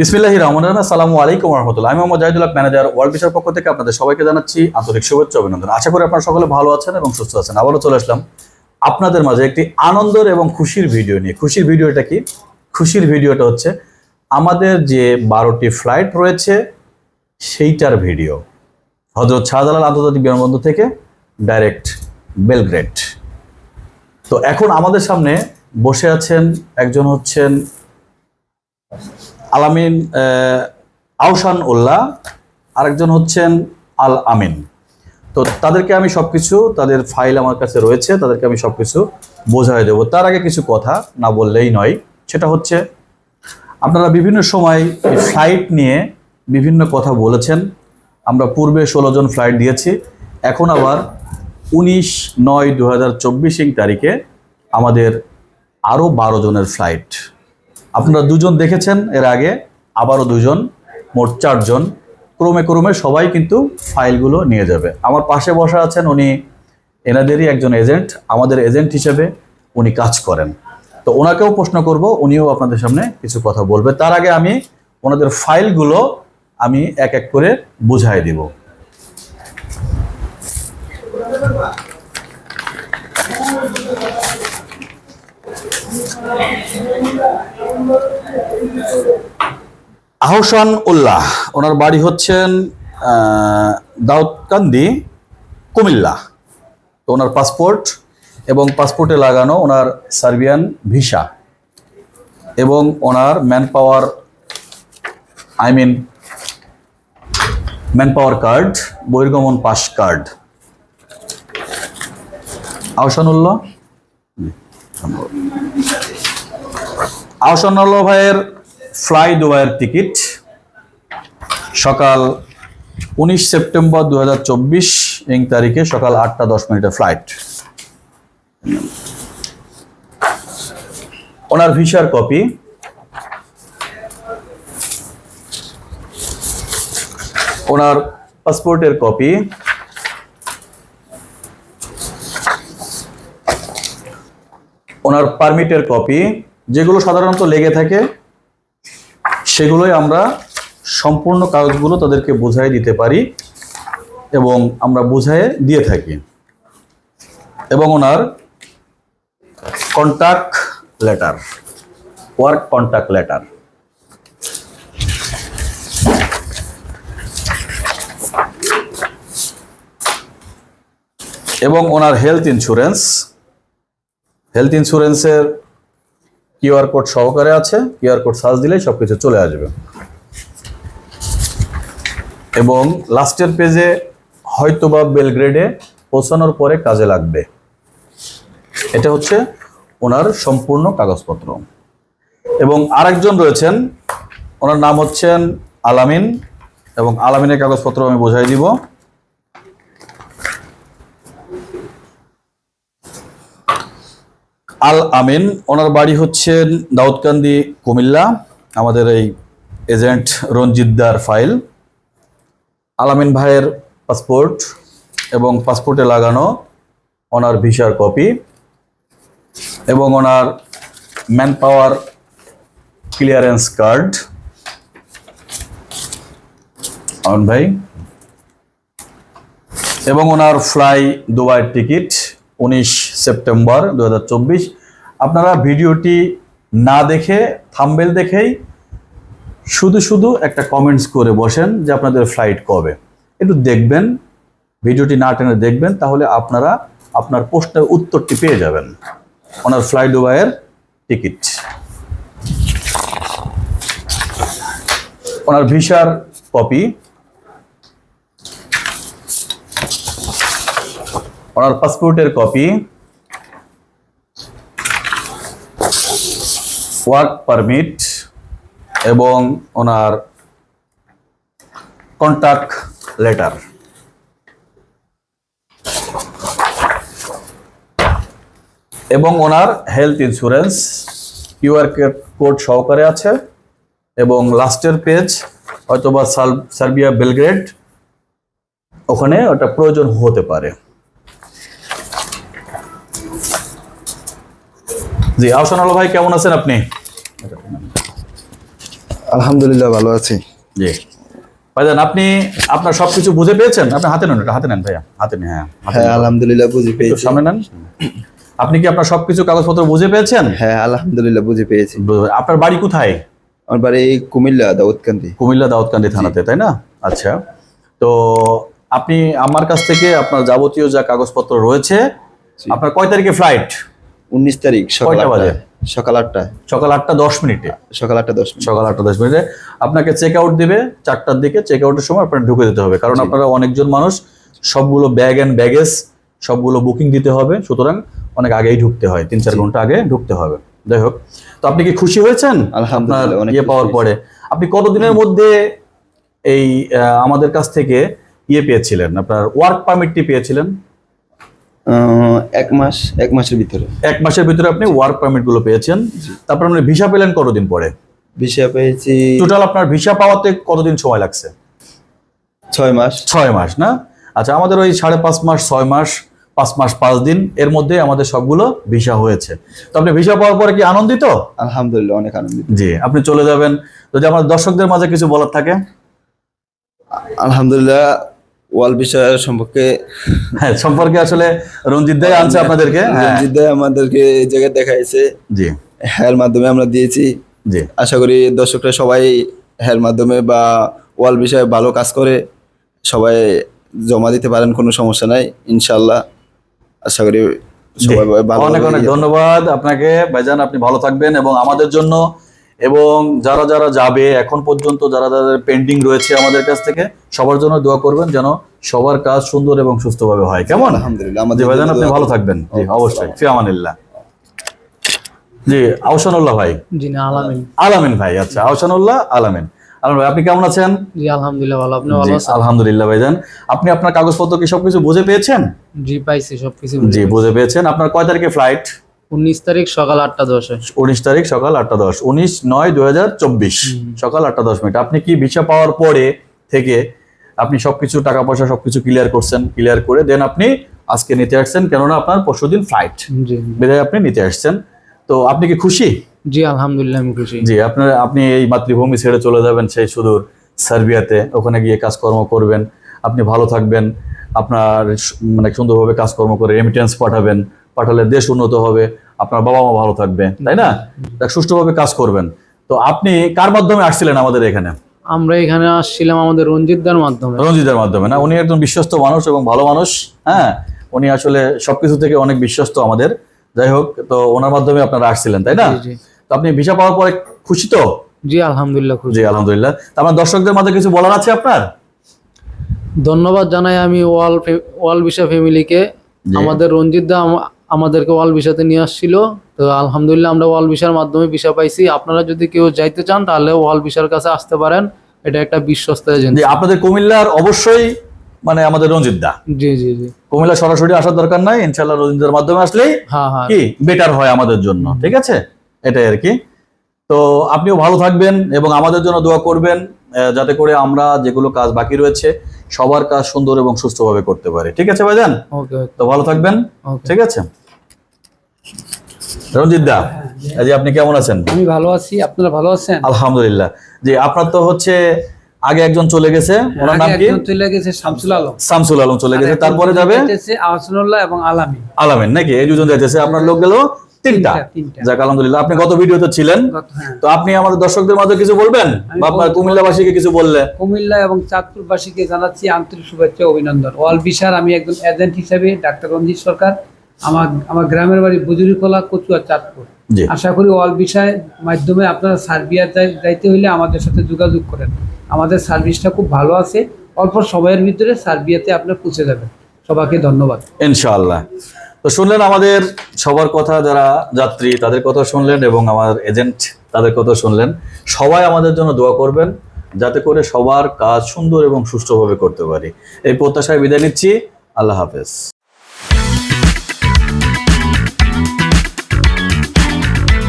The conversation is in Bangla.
বিসমিল্লাহ রহমান আসসালামু আলাইকুম রহমতুল্লাহ আমি মোহাম্মদ জাহিদুল্লাহ ম্যানেজার ওয়ার্ল্ড ভিসার পক্ষ থেকে আপনাদের সবাইকে জানাচ্ছি আন্তরিক শুভেচ্ছা অভিনন্দন। আশা করি আপনারা সকলে ভালো আছেন এবং সুস্থ আছেন। আবারও চলে আসলাম আপনাদের মাঝে একটি আনন্দের এবং খুশির ভিডিও নিয়ে। খুশির ভিডিওটা কি? খুশির ভিডিওটা হচ্ছে আমাদের যে বারোটি ফ্লাইট রয়েছে, সেইটার ভিডিও। হজরত শাহজালাল আন্তর্জাতিক বিমানবন্দর থেকে ডাইরেক্ট বেলগ্রেড তো এখন আমাদের সামনে বসে আছেন একজন হচ্ছেন আলামিন আহ, আহসান উল্লাহ আরেকজন হচ্ছেন আল আমিন। তো তাদেরকে আমি সবকিছু তাদের ফাইল আমার কাছে রয়েছে তাদেরকে আমি সবকিছু বোঝাই দেবো। তার আগে কিছু কথা না বললেই নয় সেটা হচ্ছে আপনারা বিভিন্ন সময় ফ্লাইট নিয়ে বিভিন্ন কথা বলেছেন। আমরা পূর্বে ষোলো জন ফ্লাইট দিয়েছি এখন আবার উনিশ নয় দু হাজার তারিখে আমাদের আরও বারো জনের ফ্লাইট আপনারা দুজন দেখেছেন এর আগে, আবারও দুজন, মোট চারজন। ক্রমে ক্রমে সবাই কিন্তু ফাইলগুলো নিয়ে যাবে। আমার পাশে বসা আছেন উনি এনাদেরই একজন এজেন্ট, আমাদের এজেন্ট হিসেবে উনি কাজ করেন। তো ওনাকেও প্রশ্ন করব, উনিও আপনাদের সামনে কিছু কথা বলবে। তার আগে আমি ওনাদের ফাইলগুলো আমি এক এক করে বুঝাই দিব। আহসান উল্লাহ, ওনার বাড়ি হচ্ছেন দাউদকান্দি, কুমিল্লা। তো ওনার পাসপোর্ট এবং পাসপোর্টে লাগানো ওনার সার্বিয়ান ভিসা এবং ওনার man power I mean man power card বহির্গমন pass card Ahsanullah Ahsanullah ভাইয়ের ফ্লাই দুবাইয়ের টিকিট সকাল উনিশ সেপ্টেম্বর দু হাজার চব্বিশ ইং তারিখে সকাল আটটা দশ মিনিটে ফ্লাইট। ওনার ভিসার কপি। ওনার পাসপোর্টের কপি। ওনার পারমিটের কপি। যেগুলো সাধারণত লেগে থাকে, সেগুলোই আমরা সম্পূর্ণ কাগজগুলো তাদেরকে বুঝাই দিতে পারি এবং আমরা বুঝাই দিয়ে থাকি। এবং ওনার contact letter work contact letter এবং ওনার হেলথ ইন্স্যুরেন্স হেলথ ইন্স্যুরেন্সের কিউআর কোড সহকারে আছে কিউআর কোড সার্চ দিলেই সব কিছু চলে আসবে। এবং লাস্টের পেজে হয়তোবা বেলগ্রেডে পৌঁছানোর পরে কাজে লাগবে। এটা হচ্ছে ওনার সম্পূর্ণ কাগজপত্র। এবং আরেকজন রয়েছেন, ওনার নাম হচ্ছেন আলামিন, এবং আলামিনের কাগজপত্র আমি বোঝাই দিব। আল আমিন ওনার বাড়ি হচ্ছেন দাউদকান্দি, কুমিল্লা। আমাদের এই এজেন্ট রঞ্জিতদার ফাইল। আল আমিন ভাইয়ের পাসপোর্ট এবং পাসপোর্টে লাগানো ওনার ভিসার কপি এবং ওনার man power clearance card. Amin ভাই। এবং ওনার ফ্লাই দুবাইয়ের টিকিট। উনিশ সেপ্টেম্বর দু হাজার চব্বিশ। আপনারা ভিডিওটি না দেখে, থাম্বেল দেখেই শুধু শুধু একটা কমেন্টস করে বসেন যে আপনাদের ফ্লাইট কবে। একটু দেখবেন, ভিডিওটি না টেনে দেখবেন, তাহলে আপনারা আপনার প্রশ্নের উত্তরটি পেয়ে যাবেন। ওনার ফ্লাই দুবাইয়ের টিকিট ওনার ভিসার কপি ওনার পাসপোর্টের কপি ওয়ার্ক পারমিট এবং ওনার কন্ট্যাক্ট লেটার এবং ওনার হেলথ ইন্স্যুরেন্স কিউআর কোড সহকারে আছে এবং লাস্টের পেজ হয়তোবা সার্বিয়া, বেলগ্রেড, ওখানে ওটা প্রয়োজন হতে পারে। জি আহসান আলো ভাই কেমন আছেন আপনি? আলহামদুলিল্লাহ ভালো আছি। জি। ভাইজান আপনি আপনার সবকিছু বুঝে পেয়েছেন? আপনি হাতে নেন এটা হাতে নেন ভাইয়া। হাতে নেন হ্যাঁ হ্যাঁ আলহামদুলিল্লাহ বুঝে পেয়েছি। সামনে নেন। আপনি কি আপনার সবকিছু কাগজপত্র বুঝে পেয়েছেন? হ্যাঁ আলহামদুলিল্লাহ বুঝে পেয়েছি। আপনার বাড়ি কোথায়? আমার বাড়ি কুমিল্লা দাউদকান্দি। কুমিল্লা দাউদকান্দি থানাতে তাই না? আচ্ছা। তো আপনি আমার কাছ থেকে আপনার যাবতীয় যা কাগজপত্র রয়েছে আপনার কয় তারিখে ফ্লাইট উনিশ তারিখ সকাল বাজে? সকাল আটটায়। সকাল আটটা দশ মিনিটে। সকাল আটটা দশ সকাল আটটা দশ মিনিটে। আপনাকে চেক আউট দিবে চারটার দিকে চেক আউটের সময় আপনার ঢুকে দিতে হবে। কারণ আপনারা অনেকজন মানুষ সবগুলো ব্যাগ অ্যান্ড ব্যাগেজ সবগুলো বুকিং দিতে হবে। সুতরাং অনেক আগেই ঢুকতে হয়। তিন চার ঘণ্টা আগে ঢুকতে হবে। যাই হোক তো আপনি কি খুশি হয়েছেন? আপনার আলহামদুলিল্লাহ ইয়ে পাওয়ার পরে। আপনি কতদিনের মধ্যে এই আমাদের কাছ থেকে ইয়ে পেয়েছিলেন? আপনার ওয়ার্ক পারমিটটি পেয়েছিলেন? এক মাস এক মাসের ভিতরে। এক মাসের ভিতরে আপনি ওয়ার্ক পারমিটগুলো পেয়েছেন। তারপর আপনি ভিসা পেলেন কতদিন পরে? ভিসা পেয়েছি টোটাল আপনার ভিসা পাওয়াতে কতদিন সময় লাগছে? ছয় মাস। ছয় মাস না? আচ্ছা আমাদের ওই সাড়ে পাঁচ মাস ছয় মাস পাঁচ মাস পাঁচ দিন এর মধ্যে আমাদের সবগুলো ভিসা হয়েছে। তো আপনি ভিসা পাওয়ার পরে কি আনন্দিত? আলহামদুলিল্লাহ অনেক আনন্দিত। জি আপনি চলে যাবেন। যদি আমার দর্শকদের মাঝে কিছু বলার থাকে? আলহামদুলিল্লাহ ওয়াল বিষয় সম্পর্কে হ্যাঁ সম্পর্কে আসলে রঞ্জিত দাই আনছে আপনাদেরকে হ্যাঁ। রঞ্জিত ভাই আমাদেরকে এই জায়গায় দেখাইছে। জি। হ্যার মাধ্যমে আমরা দিয়েছি। জি। আশা করি দর্শকরা সবাই হ্যার মাধ্যমে বা ওয়াল বিষয়ে ভালো কাজ করে সবাই জমা দিতে পারেন কোনো সমস্যা নাই ইনশাল্লাহ আশা করি অনেক অনেক ধন্যবাদ আপনাকে। ভাইজান আপনি ভালো থাকবেন এবং আমাদের জন্য এবং যারা যারা যাবে এখন পর্যন্ত যারা যারা পেন্ডিং রয়েছে আমাদের কাছ থেকে সবার জন্য দোয়া করবেন যেন সবার কাজ সুন্দর এবং সুস্থভাবে হয়। কেমন? আলহামদুলিল্লাহ আমাদের ভাইজান আপনি ভালো থাকবেন। জি অবশ্যই। ফি আমানিল্লাহ। জি আহসানুল্লাহ ভাই। জি না আলামিন। আলামিন ভাই আচ্ছা আহসানুল্লাহ আলামিন। আলামিন ভাই আপনি কেমন আছেন? জি আলহামদুলিল্লাহ ভালো। আপনি ভালো আছেন? আলহামদুলিল্লাহ ভাইজান আপনি আপনার কাগজপত্র কি সবকিছু বুঝে পেয়েছেন? জি পাইছি সবকিছু জি বুঝে পেয়েছেন। আপনার কয় তারিখে ফ্লাইট উনিশ তারিখ সকাল আটটা দশে। উনিশ তারিখ সকাল আটটা দশ। উনিশ নয় দুই হাজার চব্বিশ। সকাল আটটা দশ মিনিট। আপনি কি ভিসা পাওয়ার পরে থেকে আপনি সবকিছু টাকা পয়সা সবকিছু ক্লিয়ার করছেন ক্লিয়ার করে দেন আপনি আজকে নিতে আসছেন কেননা আপনার পরশুদিন ফ্লাইট জি বিদায় আপনি নিতে আসছেন। তো আপনি কি খুশি? জি আলহামদুলিল্লাহ আমি খুশি। জি আপনার আপনি এই মাতৃভূমি ছেড়ে চলে যাবেন সেই সুদূর সার্বিয়াতে ওখানে গিয়ে কাজকর্ম করবেন আপনি ভালো থাকবেন আপনার মানে সুন্দরভাবে কাজকর্ম করে রেমিটেন্স পাঠাবেন পাঠালে দেশ উন্নত হবে আপনার বাবা মা ভালো থাকবে তাই না? সুষ্ঠুভাবে কাজ করবেন। তো আপনি কার মাধ্যমে আসছিলেন আমাদের এখানে? আমরা এখানে আসছিলাম আমাদের রঞ্জিতদার মাধ্যমে। রঞ্জিতের মাধ্যমে না? উনি একজন বিশ্বস্ত মানুষ এবং ভালো মানুষ হ্যাঁ? উনি আসলে সবকিছু থেকে অনেক বিশ্বস্ত আমাদের। যাই হোক তো ওনার মাধ্যমে আপনারা আসছিলেন তাই না? তো আপনি ভিসা পাওয়ার পরে খুশি তো? জি আলহামদুলিল্লাহ খুশি। জি আলহামদুলিল্লাহ। তো আমার দর্শকদের মাঝে কিছু বলার আছে আপনার? ধন্যবাদ জানাই আমি ওয়াল ওয়াল বিশা ফ্যামিলিকে। আমাদের রঞ্জিত দা আম- আমাদেরকে ওয়াল বিশাতে নিয়ে আসছিল। তো আলহামদুলিল্লাহ আমরা ওয়াল বিশার মাধ্যমে বিশা পাইছি। আপনারা যদি কেউ যাইতে চান তাহলে ওয়াল বিশার কাছে আসতে পারেন। এটা একটা বিশ্বস্ত এজেন্সি আপনাদের কুমিল্লার অবশ্যই মানে আমাদের রঞ্জিত দা। জি জি জি। কুমিল্লা সরাসরি আসার দরকার নাই। ইনশাল্লাহ রঞ্জিতের মাধ্যমে আসলেই হ্যাঁ হ্যাঁ। কি বেটার হয় আমাদের জন্য। ঠিক আছে? এটাই আর কি। তো আপনিও ভালো থাকবেন এবং আমাদের জন্য দোয়া করবেন যাতে করে আমরা যেগুলো কাজ বাকি রয়েছে সবার কাজ সুন্দর এবং সুস্থভাবে করতে পারি। ঠিক আছে ভাইজান? তো ভালো থাকবেন। ঠিক আছে? রঞ্জিত দা যে আপনি কেমন আছেন? আমি ভালো আছি। আপনারা ভালো আছেন? আলহামদুলিল্লাহ। জি আপনার তো হচ্ছে আগে একজন চলে গেছে। ওনার নাম কি? চলে গেছে শামসুল আলম। শামসুল আলম চলে গেছে। তারপরে যাবে? আহসানুল্লাহ এবং আলামী। আলামিন নাকি? এই দুজন যাইতেছে। আপনার লোক গেল। তিনটা। যাক আলহামদুলিল্লাহ আপনি গত ভিডিওতে ছিলেন। হ্যাঁ। তো আপনি আমাদের দর্শকদের মাঝে কিছু বলবেন? বা আপনার কুমিল্লাবাসীকে কিছু বললে? কুমিল্লা এবং চাঁদপুরবাসীকে জানাচ্ছি আন্তরিক শুভেচ্ছা অভিনন্দন। ওয়াল বিশার আমি একজন এজেন্ট হিসেবে ডাক্তার রঞ্জিত সরকার। আমার আমার গ্রামের বাড়ি বুজুরিকলা কচুয়া চাঁদপুর। আশা করি ওয়াল বিষয়ের মাধ্যমে আপনারা সার্বিয়া যাইতে হইলে আমাদের সাথে যোগাযোগ করেন। আমাদের সার্ভিসটা খুব ভালো আছে। অল্প সময়ের ভিতরে সার্বিয়াতে আপনার পৌঁছে যাবেন সবাইকে ধন্যবাদ। ইনশাআল্লাহ। তো শুনলেন আমাদের সবার কথা যারা যাত্রী, তাদের কথা শুনলেন এবং আমার এজেন্ট তাদের কথা শুনলেন। সবাই আমাদের জন্য দোয়া করবেন যাতে করে সবার কাজ সুন্দর এবং সুষ্ঠুভাবে করতে পারি। এই প্রত্যাশায় বিদায় নিচ্ছি। আল্লাহ হাফেজ।